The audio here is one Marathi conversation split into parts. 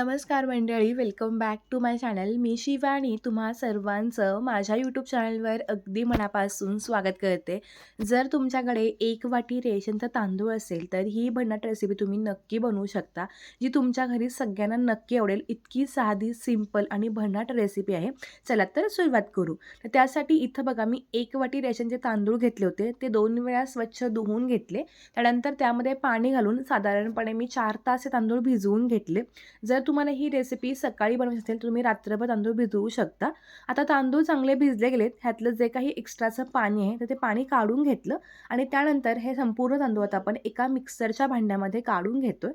नमस्कार मंडळी welcome back to my channel मी शिवानी तुम्हा सर्वांचं माझ्या यूट्यूब चॅनलवर अगदी मनापासून स्वागत करते. जर तुमच्याकडे एक वाटी रेशनचा तांदूळ असेल तर ही भन्नाट रेसिपी तुम्ही नक्की बनवू शकता जी तुमच्या घरी सगळ्यांना नक्की आवडेल. इतकी साधी सिंपल आणि भन्नाट रेसिपी आहे. चला तर सुरुवात करू. तर त्यासाठी इथं बघा मी एक वाटी रेशनचे तांदूळ घेतले होते. ते दोन वेळा स्वच्छ धुवून घेतले. त्यानंतर त्यामध्ये पाणी घालून साधारणपणे मी चार तास हे तांदूळ भिजवून घेतले. जर तुम्हाला ही रेसिपी सकाळी बनवायची असेल तुम्ही रात्रभर तांदूळ भिजवू शकता. आता तांदूळ चांगले भिजले गेलेत ह्यातलं जे काही एक्स्ट्राचं पाणी आहे तर ते पाणी काढून घेतलं आणि त्यानंतर हे संपूर्ण तांदूळ आता आपण एका मिक्सरच्या भांड्यामध्ये काढून घेतोय.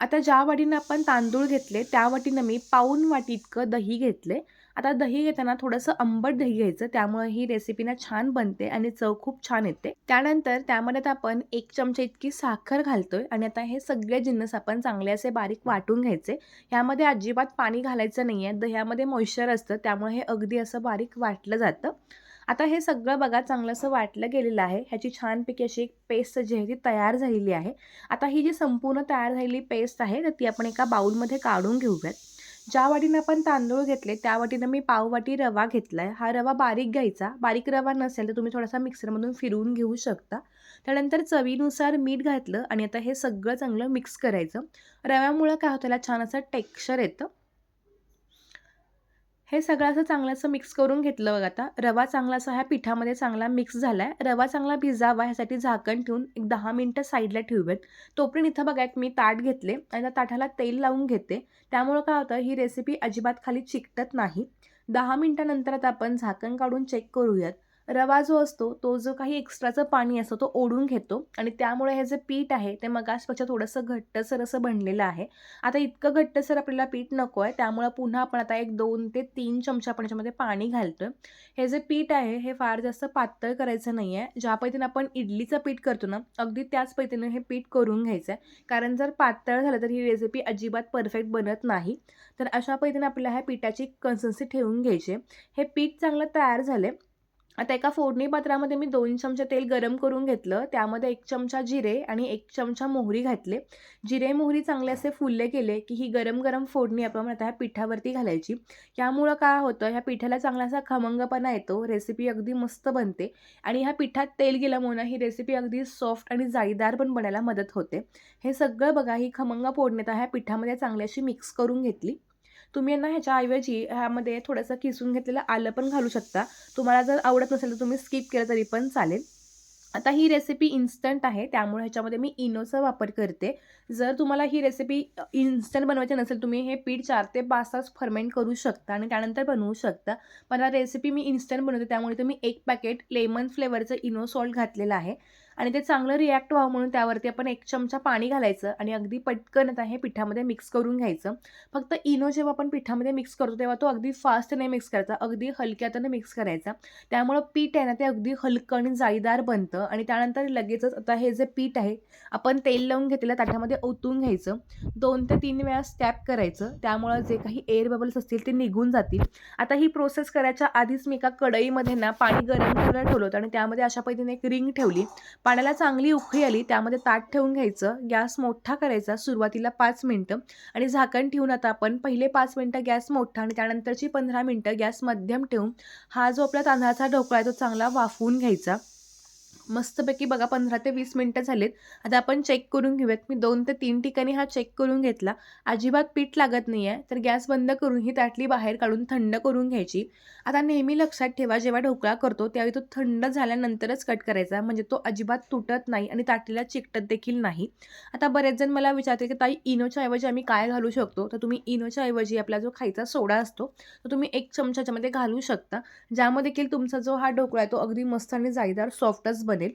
आता ज्या वाटीनं आपण तांदूळ घेतले त्या वाटीनं मी पाऊन वाटी इतकं दही घेतले आता दही घेताना थोडंसं आंबट दही घ्यायचं. त्यामुळे ही रेसिपी ना छान बनते आणि चव खूप छान येते. त्यानंतर त्यामध्ये आता आपण एक चमचा इतकी साखर घालतोय आणि आता हे सगळे जिन्नस आपण चांगले असे बारीक वाटून घ्यायचे. ह्यामध्ये अजिबात पाणी घालायचं नाही आहे दह्यामध्ये मॉइश्चर असतं त्यामुळे हे अगदी असं बारीक वाटलं जातं. आता हे सगळं बघा चांगलं असं वाटलं गेलेलं आहे. ह्याची छानपैकी अशी एक पेस्ट जी आहे ती तयार झालेली आहे. आता ही जी संपूर्ण तयार झालेली पेस्ट आहे तर ती आपण एका बाऊलमध्ये काढून घेऊयात. ज्या वाटीनं आपण तांदूळ घेतले त्या वाटीनं मी पाववाटी रवा घेतला आहे हा रवा बारीक घ्यायचा. बारीक रवा नसेल तर तुम्ही थोडासा मिक्सरमधून फिरवून घेऊ शकता. त्यानंतर चवीनुसार मीठ घातलं आणि आता हे सगळं चांगलं मिक्स करायचं. रव्यामुळं काय होतं त्याला छान असं टेक्स्चर येतं. हे सगळं असं चांगलं असं मिक्स करून घेतलं बघा आता. रवा चांगला असा ह्या पिठामध्ये चांगला मिक्स झाला आहे रवा चांगला भिजावा ह्यासाठी झाकण ठेवून एक दहा मिनटं साईडला ठेवूयात. तोपर्यंत इथं बघा एक मी ताट घेतले आणि त्या ताटाला तेल लावून घेते. त्यामुळं काय होतं ही रेसिपी अजिबात खाली चिकटत नाही. दहा मिनटानंतर आता आपण झाकण काढून चेक करूयात. रवा जो असतो तो जो काही एक्स्ट्राचं पाणी असतो तो ओढून घेतो. आणि त्यामुळे हे जे पीठ आहे ते मगासपेक्षा थोडंसं घट्टसर असं बनलेलं आहे. आता इतकं घट्टसर आपल्याला पीठ नको आहे त्यामुळं पुन्हा आपण आता एक दोन ते तीन चमचा आपण याच्यामध्ये पाणी घालतो हे जे पीठ आहे हे फार जास्त पातळ करायचं नाही आहे ज्या पद्धतीनं आपण इडलीचं पीठ करतो ना अगदी त्याच पद्धतीनं हे पीठ करून घ्यायचं आहे कारण जर पातळ झालं तर ही रेसिपी अजिबात परफेक्ट बनत नाही. तर अशा पद्धतीने आपल्याला ह्या पिठाची कन्सिस्टन्सी ठेवून घ्यायची हे पीठ चांगलं तयार झाले आता एका फोडणी पात्रामध्ये मी दोन चमचे तेल गरम करून घेतलं. त्यामध्ये एक चमचा जिरे आणि एक चमचा मोहरी घातले. जिरे मोहरी चांगले असे फुलले केले की ही गरम गरम फोडणी आपण आता ह्या पिठावरती घालायची. यामुळं काय होतं ह्या पिठाला चांगला असा खमंगपणा येतो रेसिपी अगदी मस्त बनते आणि ह्या पिठात तेल गेल्यामुळं ही रेसिपी अगदी सॉफ्ट आणि जाळीदार पण बनायला मदत होते. हे सगळं बघा ही खमंग फोडणी तर ह्या पिठामध्ये चांगली अशी मिक्स करून घेतली. तुम्ही ना ह्याच्याऐवजी ह्यामध्ये थोडंसं किसून घेतलेलं आलं पण घालू शकता. तुम्हाला जर आवडत नसेल तर तुम्ही स्किप केलं तरी पण चालेल. आता ही रेसिपी इन्स्टंट आहे त्यामुळे ह्याच्यामध्ये मी इनोचा वापर करते. जर तुम्हाला ही रेसिपी इन्स्टंट बनवायची नसेल तुम्ही हे पीठ चार ते पाच तास फर्मेंट करू शकता आणि त्यानंतर बनवू शकता. पण हा रेसिपी मी इन्स्टंट बनवते त्यामुळे तुम्ही एक पॅकेट लेमन फ्लेवरचं इनो सॉल्ट घातलेलं आहे. आणि ते चांगलं रिॲक्ट व्हावं म्हणून त्यावरती आपण एक चमचा पाणी घालायचं आणि अगदी पटकन आता हे पिठामध्ये मिक्स करून घ्यायचं. फक्त इनो जेव्हा आपण पिठामध्ये मिक्स करतो तेव्हा तो अगदी फास्ट नाही मिक्स करायचा अगदी हलक्यातनं मिक्स करायचा. त्यामुळं पीठ आहे ना ते अगदी हलकं आणि जाळीदार बनतं आणि त्यानंतर लगेचच आता हे जे पीठ आहे आपण तेल लावून घेतलेलं ताटामध्ये ओतून घ्यायचं. दोन ते तीन वेळा स्टॅप करायचं. त्यामुळं जे काही एअर बबल्स असतील ते निघून जातील. आता ही प्रोसेस करायच्या आधीच मी एका कढईमध्ये ना पाणी गरम करायला ठेवलं होतं आणि त्यामध्ये अशा पद्धतीने एक रिंग ठेवली. पाण्याला चांगली उकळी आली त्यामध्ये ताट ठेवून घ्यायचं गॅस मोठा करायचा सुरुवातीला पाच मिनटं. आणि झाकण ठेवून आता आपण पहिले पाच मिनटं गॅस मोठा आणि त्यानंतरची पंधरा मिनटं गॅस मध्यम ठेवून हा जो आपला तांदळाचा ढोकळा आहे तो चांगला वाफवून घ्यायचा. मस्तपैकी बघा पंधरा ते वीस मिनटं झालीत. आता आपण चेक करून घेऊयात. मी दोन ते तीन ठिकाणी हा चेक करून घेतला. अजिबात पीठ लागत नाही आहे तर गॅस बंद करून ही ताटली बाहेर काढून थंड करून घ्यायची. आता नेहमी लक्षात ठेवा जेव्हा ढोकळा करतो त्यावेळी तो थंड झाल्यानंतरच कट करायचा. म्हणजे तो अजिबात तुटत नाही आणि ताटलीला चिकटत देखील नाही. आता बरेच जण मला विचारते की ताई इनोच्या ऐवजी आम्ही काय घालू शकतो? तर तुम्ही इनोच्या ऐवजी आपला जो खायचा सोडा असतो तो तुम्ही एक चमच्याच्यामध्ये घालू शकता. ज्यामध्ये देखील तुमचा जो हा ढोकळा आहे तो अगदी मस्त आणि जाळीदार सॉफ्टच बनेल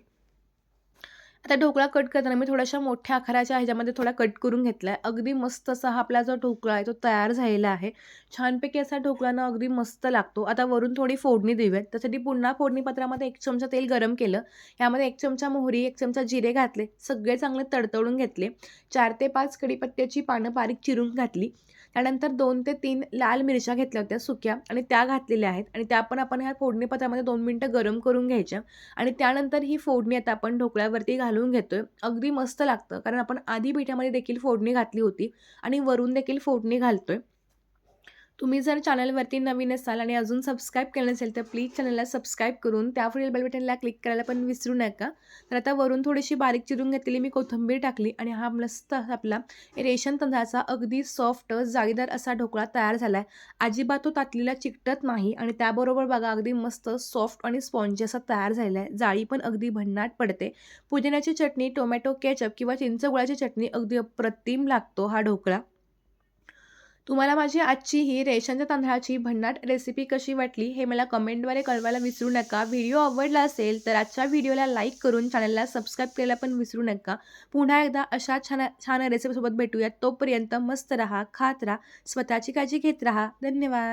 आता ढोकळा कट करताना मी थोड्याशा मोठ्या आकाराच्या ह्याच्यामध्ये थोडा कट करून घेतला आहे अगदी मस्त असा हा आपला जो ढोकळा आहे तो तयार झालेला आहे. छानपैकी असा ढोकळा अगदी मस्त लागतो. आता वरून थोडी फोडणी देऊयात. त्यासाठी पुन्हा फोडणीपत्रामध्ये एक चमचा तेल गरम केलं. यामध्ये एक चमचा मोहरी एक चमचा जिरे घातले. सगळे चांगले तडतडून घेतले. चार ते पाच कडीपत्त्याची पानं बारीक चिरून घातली. त्यानंतर दोन ते तीन लाल मिरच्या घेतल्या होत्या सुक्या आणि त्या घातलेल्या आहेत. आणि त्या पण आपण ह्या फोडणीपत्रामध्ये दोन मिनटं गरम करून घ्यायच्या. आणि त्यानंतर ही फोडणी आता आपण ढोकळ्यावरती घालून घेतोय. अगदी मस्त लागतं कारण आपण आधी पिठामध्ये देखील फोडणी घातली होती आणि वरून देखील फोडणी घालतोय. तुम्ही जर चॅनलवरती नवीन असाल आणि अजून सबस्क्राईब केलं नसेल तर प्लीज चॅनलला सबस्क्राईब करून त्या पुढील बेल क्लिक करायला पण विसरू नका. तर आता वरून थोडीशी बारीक चिरून घेतलेली मी कोथिंबीर टाकली आणि हा मस्त आपला रेशन तांदळाचा अगदी सॉफ्ट जाळीदार असा ढोकळा तयार झाला आहे अजिबात तो तातलीला चिकटत नाही आणि त्याबरोबर बघा अगदी मस्त सॉफ्ट आणि स्पॉन्जी असा तयार झालेला आहे जाळी पण अगदी भन्नाट पडते. पुदिन्याची चटणी टोमॅटो केचप किंवा चिंचगुळाची चटणी अगदी अप्रतिम लागतो हा ढोकळा. तुम्हाला माझी आजची ही रेशनच्या तांदळाची भन्नाट रेसिपी कशी वाटली हे मला कमेंटद्वारे कळवायला विसरू नका. व्हिडिओ आवडला असेल तर आजच्या व्हिडिओला लाईक करून चॅनलला सबस्क्राईब करायला पण विसरू नका. पुन्हा एकदा अशा छान छान रेसिपीसोबत भेटूयात तोपर्यंत मस्त राहा खात राहा स्वतःची काळजी घेत राहा. धन्यवाद.